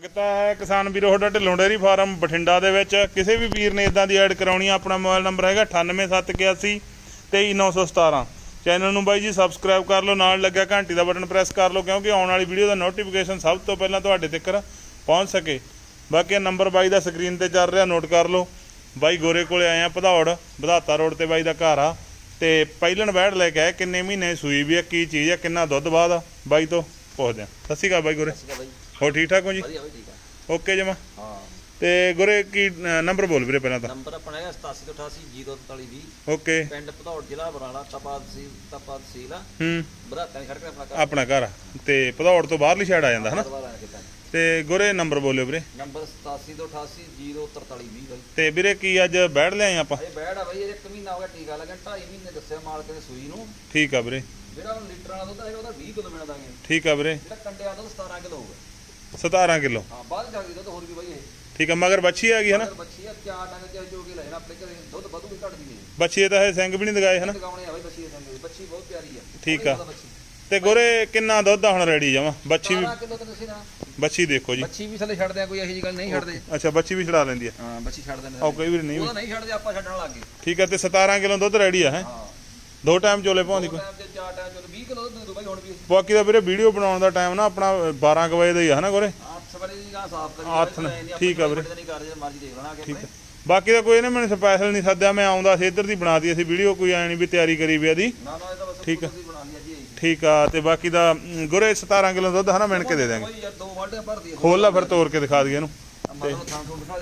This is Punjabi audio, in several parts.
ਸਵਾਗਤ ਹੈ ਕਿਸਾਨ ਵੀਰੋ, ਤੁਹਾਡਾ ਢਿੱਲੋਂ ਡੇਅਰੀ ਫਾਰਮ ਬਠਿੰਡਾ ਦੇ ਵਿੱਚ। ਕਿਸੇ ਵੀ ਵੀਰ ਨੇ ਇਦਾਂ ਦੀ ਐਡ ਕਰਾਉਣੀ ਆ, ਆਪਣਾ ਮੋਬਾਈਲ ਨੰਬਰ ਹੈਗਾ 98781 23917 ਚੈਨਲ ਨੂੰ ਬਾਈ ਜੀ ਸਬਸਕ੍ਰਾਈਬ ਕਰ ਲਓ, ਨਾਲ ਲੱਗਿਆ ਘੰਟੀ ਦਾ ਬਟਨ ਪ੍ਰੈਸ ਕਰ ਲਓ, ਕਿਉਂਕਿ ਆਉਣ ਵਾਲੀ ਵੀਡੀਓ ਦਾ ਨੋਟੀਫਿਕੇਸ਼ਨ ਸਭ ਤੋਂ ਪਹਿਲਾਂ ਤੁਹਾਡੇ ਤੱਕ ਪਹੁੰਚ ਸਕੇ। ਬਾਕੀ ਇਹ ਨੰਬਰ ਬਾਈ ਦਾ ਸਕਰੀਨ ਤੇ ਚੱਲ ਰਿਹਾ, ਨੋਟ ਕਰ ਲਓ। ਬਾਈ ਗੋਰੇ ਕੋਲੇ ਆਏ ਆ, ਭਦੌੜ ਵਧਾਤਾ ਰੋਡ ਤੇ ਬਾਈ ਦਾ ਘਰ ਆ। ਤੇ ਪਹਿਲਣ ਬੈਠ ਲੈ ਕੇ ਆਏ, ਕਿੰਨੇ ਮਹੀਨੇ ਸੂਈ ਵੀ ਆ, ਕੀ ਚੀਜ਼ ਆ, ਕਿੰਨਾ ਦੁੱਧ ਬਾਅਦ ਆ। ਬਾਈ ਤੋਂ ਪੁੱਛਦੇ ਆ। ਸਤਿ ਸ਼੍ਰੀ ਅਕਾਲ ਬਾਈ ਗੋਰੇ। ਠੀਕ ਆ ਬਾਈ। ਹੋ ਠੀਕ ਠਾਕ ਹੋ ਜੀ? ਵਧੀਆ ਬਾਈ ਠੀਕ ਆ ਓਕੇ ਜਮਾ ਹਾਂ। ਤੇ ਗੁਰੇ ਕੀ ਅ, ਨੰਬਰ ਬੋਲ ਵੀਰੇ ਪਹਿਲਾਂ ਤਾਂ। ਨੰਬਰ ਆਪਣਾ ਹੈਗਾ 8788 ਓਕੇ। ਪਿੰਡ ਭਦੌੜ ਜ਼ਿਲ੍ਹਾ ਬਰਾਲਾ ਤਪਾਦ ਸੀ ਤਪਾਦ ਸੀਲਾ ਹੂੰ। ਬਰਾਤਾਂ ਖੜ ਕੇ ਆਪਣਾ ਘਰ। ਆਪਣਾ ਘਰ ਆ। ਤੇ ਭਦੌੜ ਤੋਂ ਬਾਹਰਲੀ ਸਾਈਡ ਆ ਜਾਂਦਾ ਹਨਾ? ਕਿਤਾ ਤੇ। ਗੁਰੇ ਨੰਬਰ ਬੋਲਿਓ ਵੀਰੇ। ਨੰਬਰ 8788 04320 ਬਾਈ। ਤੇ ਵੀਰੇ ਕੀ ਅੱਜ ਬੈਠ ਲਿਆਏ ਆਪਾਂ? ਇਹ ਬੈੜ ਆ ਬਾਈ ਇਹ ਇੱਕ ਮਹੀਨਾ ਹੋ ਗਿਆ ਟੀਕਾ ਲੱਗਣ 2.5 ਮਹੀਨੇ ਦੱਸਿਆ ਮਾਲਕ ਨੇ ਸੂਈ ਨੂੰ। ਠੀਕ ਆ ਵੀਰੇ। ਜਿਹੜਾ ਹੁਣ ਲੀਟਰ ਵਾਲਾ ਦੁੱਧ ਹੈਗਾ ਉਹਦਾ 20 ਕਿਲੋ ਮਿਲਦਾ ਦਾਂਗੇ ਠੀਕ ਆ ਵੀਰੇ। ਜਿਹੜਾ ਕੰਡਿਆਂ ਦਾ ਦੁੱਧ 17 ਕਿਲੋ ਹੋਊਗਾ। 17 ਕਿਲੋ। ਹਾਂ ਬਾਅਦ ਜਾ ਕੇ ਦੁੱਧ ਹੋਰ ਵੀ ਬਾਈ ਇਹ ਠੀਕ ਆ ਮਗਰ ਬੱਚੀ ਆ ਗਈ ਹਨਾ ਅਗਰ ਬੱਚੀ ਆ ਚਾਰ ਡੰਗ ਚ ਜੋ ਕੇ ਲੈ ਜਾਣਾ ਆਪਣੇ ਘਰੇ ਦੁੱਧ ਵਧੂ ਵੀ ਘਟਦੀ ਨਹੀਂ ਬੱਚੀ ਤਾਂ ਇਹ ਸਿੰਘ ਵੀ ਨਹੀਂ ਦਗਾਏ ਹਨਾ? ਲਗਾਉਣੇ ਆ ਬਾਈ ਬੱਚੀ ਦੇ ਸੰਗੇ ਬੱਚੀ ਬਹੁਤ ਪਿਆਰੀ ਆ। ਠੀਕ ਆ। ਤੇ ਗੁਰੇ ਕਿੰਨਾ ਦੁੱਧ ਆ ਹੁਣ ਰੈਡੀ ਜਾਵਾਂ ਬੱਚੀ ਵੀ 12 ਕਿਲੋ ਤੇ ਤੁਸੀਂ ਨਾ। ਬੱਚੀ ਦੇਖੋ ਜੀ। ਬੱਚੀ ਵੀ ਥੱਲੇ ਛੱਡਦੇ ਆ ਕੋਈ ਇਹੋ ਗੱਲ ਨਹੀਂ ਛੱਡਦੇ। ਅੱਛਾ ਬੱਚੀ ਵੀ ਛੜਾ ਲੈਂਦੀ ਆ। ਹਾਂ ਬੱਚੀ ਛੱਡ ਦਿੰਦੇ ਉਹ ਕਈ ਵਾਰੀ ਨਹੀਂ। ਵੀ ਉਹਦਾ ਨਹੀਂ ਛੱਡਦੇ ਆਪਾਂ ਛੱਡਣ ਲੱਗ ਗਏ। ਠੀਕ ਆ ਤੇ 17 ਕਿਲੋ ਦੁੱਧ ਰੈਡੀ ਆ ਹੈ? ਹਾਂ। ਦੋ ਟਾਈਮ ਚੋਲੇ ਪਾਉਂਦੀ ਕੋਈ? ਟਾਈਮ ਤੇ ਚਾਰ ਟਾਈਮ ਚਲੋ 20 ਕਿਲੋ ਦੁੱਧ ਬਾਈ ਹੁਣ ਵੀ। ਬਾਕੀ ਦਾ ਵੀਰੇ ਵੀਡੀਓ ਬਣਾਉਣ ਦਾ ਟਾਈਮ ਨਾ ਆਪਣਾ 12 ਕੁ ਵਜੇ ਦਾ ਹੀ ਆ ਹਨਾ ਗੁਰੇ? 8 ਵਜੇ ਦੀ ਗਾਂ ਸਾਫ਼ ਕਰੀ ਨਾ, ਠੀਕ ਆ ਵੀਰੇ। ਨਹੀਂ ਕਰ ਜੇ ਮਰਜ਼ੀ ਦੇਖ ਲੈਣਾ ਕਿ ਠੀਕ ਬਾਕੀ ਦਾ ਕੋਈ ਇਹਨੇ ਮੈਨੂੰ ਸਪੈਸ਼ਲ ਨਹੀਂ ਸੱਦਿਆ ਮੈਂ ਆਉਂਦਾ ਸੀ ਇੱਧਰ ਦੀ ਬਣਾਤੀ ਅਸੀਂ ਵੀਡੀਓ ਕੋਈ ਨਹੀਂ ਵੀ ਤਿਆਰੀ ਕਰੀ ਵੀ ਇਹਦੀ। ਨਾ ਨਾ ਇਹ ਤਾਂ ਬਸ ਠੀਕ ਆ। ਠੀਕ ਆ ਤੇ ਬਾਕੀ ਦਾ ਗੁਰੇ 17 ਕਿਲੋ ਦੁੱਧ ਹਨਾ ਮਿਣ ਕੇ ਦੇ ਦਾਂਗੇ ਖੋਲ ਲਾ ਫਿਰ ਤੋੜ ਕੇ ਦਿਖਾ ਦਈਏ ਇਹਨੂੰ।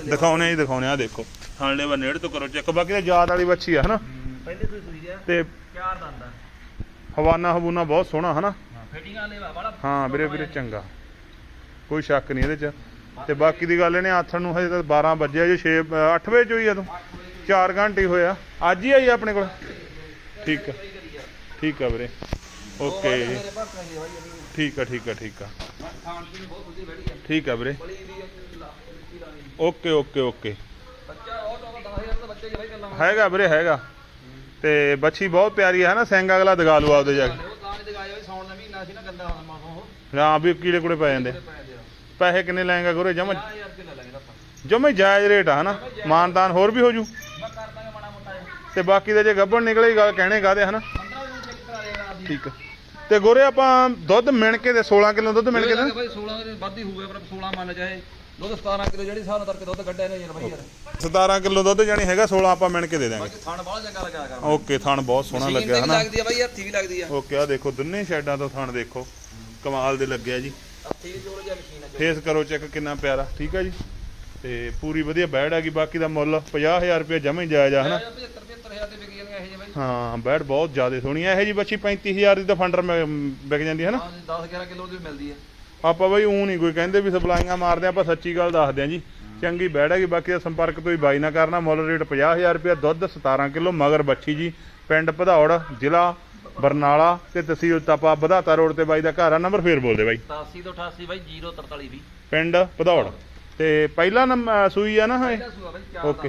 ਦਿਖਾਉਣੇ ਹੀ ਦਿਖਾਉਣੇ ਆ ਦੇਖੋ। ਹਾਲੇ ਵਾ ਨੇੜ ਤੋਂ ਕਰੋ ਚੈੱਕ ਬਾਕੀ ਦਾ ਯਾਦ ਵਾਲੀ ਬੱਚੀ ਆ ਹਨਾ? ਪਹਿਲੇ ਤੋਂ ਸੂਈ ਆ। ਤੇ ਚਾਰ ਦੰਦ ਆ ਹਵਾਨਾ ਹਬੂਨਾ ਬਹੁਤ ਸੋਹਣਾ ਹਨਾ? ਹਾਂ ਫਿਟਿੰਗਾਂ ਲੈ ਵਾਲਾ ਹਾਂ ਵੀਰੇ ਵੀਰੇ ਚੰਗਾ। ਕੋਈ ਸ਼ੱਕ ਨਹੀਂ ਇਹਦੇ ਚ। ਤੇ ਬਾਕੀ ਦੀ ਗੱਲ ਇਹਨੇ ਆਥਣ ਨੂੰ ਹਜੇ ਤਾਂ 12 ਵਜੇ ਜੇ 6 8 ਵਜੇ ਚੋਈ ਆ ਤੂੰ। 4 ਘੰਟੇ ਹੋਇਆ ਅੱਜ ਹੀ ਆਈ ਆਪਣੇ ਕੋਲ? ਠੀਕ ਆ। ਠੀਕ ਆ ਵੀਰੇ। ਓਕੇ। ਠੀਕ ਆ ਠੀਕ ਆ ਠੀਕ ਆ। ਠੀਕ ਆ ਵੀਰੇ। Okay okay okay. ਬੱਚਾ ਉਹ ਤਾਂ 10000 ਦਾ ਬੱਚਾ ਹੀ ਬਾਈ ਗੱਲਾਂ ਹੈਗਾ ਵੀਰੇ ਹੈਗਾ। ਤੇ ਬੱਚੀ ਬਹੁਤ ਪਿਆਰੀ ਹੈ ਨਾ ਸਿੰਘ ਅਗਲਾ ਦਗਾ ਲੂ ਆਪਦੇ ਜਾ ਕੇ। ਉਹ ਤਾਂ ਨਹੀਂ ਦਿਖਾਇਆ ਵੀ ਸੌਣ ਦਾ ਮਹੀਨਾ ਸੀ ਨਾ ਗੰਦਾ ਹੋਣਾ ਮਾਸੋਂ ਉਹ। ਹਾਂ ਵੀ ਕੀੜੇ ਕੁੜੇ ਪੈ ਜਾਂਦੇ। ਪੈਸੇ ਕਿੰਨੇ ਲੈਂਗਾ ਗੁਰੇ ਜਮ 50000 ਰੁਪਏ ਲੈ ਲਾਂਗੇ ਆਪਾਂ ਜਮੇ ਜਾਇਜ਼ ਰੇਟ ਆ ਹਨਾ? ਮਾਨਦਾਨ ਹੋਰ ਵੀ ਹੋ ਜੂ। ਤੇ ਬਾਕੀ ਦੇ ਜੇ ਗੱਬਣ ਨਿਕਲੇ ਗੱਲ ਕਹਿਣੇ ਕਾਦੇ ਹਨਾ? 15 ਵਜੇ ਚੈੱਕ ਕਰਾ ਦੇਗਾ ਆਦੀ ਠੀਕ ਤੇ ਗੋਰੇ ਆਪਾਂ ਦੁੱਧ ਮਿਣ ਕੇ ਦੇ 16 ਕਿਲੋ ਦੁੱਧ ਮਿਣ ਕੇ ਦੇ ਬਾਈ 16 ਦੇ ਵੱਧ ਹੀ ਹੋਊਗਾ ਪਰ 16 ਮੰਨ ਚਾਹੇ ਦੁੱਧ 17 ਕਿਲੋ ਜਿਹੜੀ ਨਾਲ ਕਰਕੇ ਦੁੱਧ ਕੱਢਿਆ ਨੇ ਯਾਰ ਬਾਈ ਯਾਰ। 17 ਕਿਲੋ ਦੁੱਧ ਜਾਨੀ ਹੈਗਾ 16 ਆਪਾਂ ਮਿਣ ਕੇ ਦੇ ਦਾਂਗੇ ਬਾਕੀ ਥਣ ਬਾਹਲਾ ਚੰਗਾ ਲੱਗਾ ਕਰ ਓਕੇ ਥਣ ਬਹੁਤ ਸੋਹਣਾ ਲੱਗਿਆ ਹਨਾ? ਲੱਗਦੀ ਆ ਬਾਈ ਹੱਥੀ ਵੀ ਲੱਗਦੀ ਆ। ਓਕੇ ਆ ਦੇਖੋ ਦੋਨੇ ਸਾਈਡਾਂ ਤੋਂ ਥਣ ਦੇਖੋ। ਕਮਾਲ ਦੇ ਲੱਗਿਆ ਜੀ। ਆ। ਫੇਸ ਕਰੋ ਚੈੱਕ ਕਿੰਨਾ ਪਿਆਰਾ। ਠੀਕ ਆ ਜੀ? ਤੇ ਪੂਰੀ ਵਧੀਆ ਬੈੜ ਹੈਗੀ ਬਾਕੀ ਦਾ ਮੁੱਲ 50000 ਰੁਪਏ ਜਮੇ ਜਾਇਜ਼ ਆ ਹਨਾ 75 75000 ਦੇ ਵਿਕ ਜਾਂਦੀਆਂ ਇਹ ਜਿਹੇ ਬਾਈ ਹਾਂ ਬੈੜ ਬਹੁਤ ਜ਼ਿਆਦਾ ਸੋਹਣੀ ਹੈ ਇਹ ਜੀ ਬੱਚੀ 35000 ਦੀ ਤਾਂ ਫੰਡਰ ਮ- ਵਿਕ ਜਾਂਦੀ ਹੈ ਨਾ। ਹਾਂ 10 11 ਕਿਲੋ ਦੀ ਮਿਲਦੀ ਆ ਆਪਾਂ ਬਈ ਊ ਨਹੀਂ ਕੋਈ ਕਹਿੰਦੇ ਵੀ ਸਪਲਾਈਆਂ ਮਾਰਦੇ ਆਪਾਂ ਸੱਚੀ ਗੱਲ ਦੱਸਦੇ ਆ ਜੀ। ਚੰਗੀ ਬੈੜ ਹੈਗੀ ਬਾਕੀ ਦਾ ਸੰਪਰਕ ਤੋਂ ਹੀ ਬਾਈ ਨਾ ਕਰਨਾ। ਮੁੱਲ ਰੇਟ 50000 ਰੁਪਏ ਦੁੱਧ 17 ਕਿਲੋ ਮਗਰ ਬੱਚੀ ਜੀ ਪਿੰਡ ਭਦੌੜ ਜ਼ਿਲ੍ਹਾ ਬਰਨਾਲਾ ਤੇ ਤਹਿਸੀਲ ਤਪਾ ਵਧਾਤਾ ਰੋਡ ਤੇ ਬਾਈ ਦਾ ਘਰ ਆ ਨੰਬਰ ਫੇਰ ਬੋਲਦੇ ਬਾਈ। 87 ਤੋਂ 88 ਬਾਈ 043 20 ਪਿੰਡ ਭਦੌੜ। ਤੇ ਪਹਿਲਾ ਨੰਬਰ ਸੂਈ ਆ ਨਾ ਇਹ? ਓਕੇ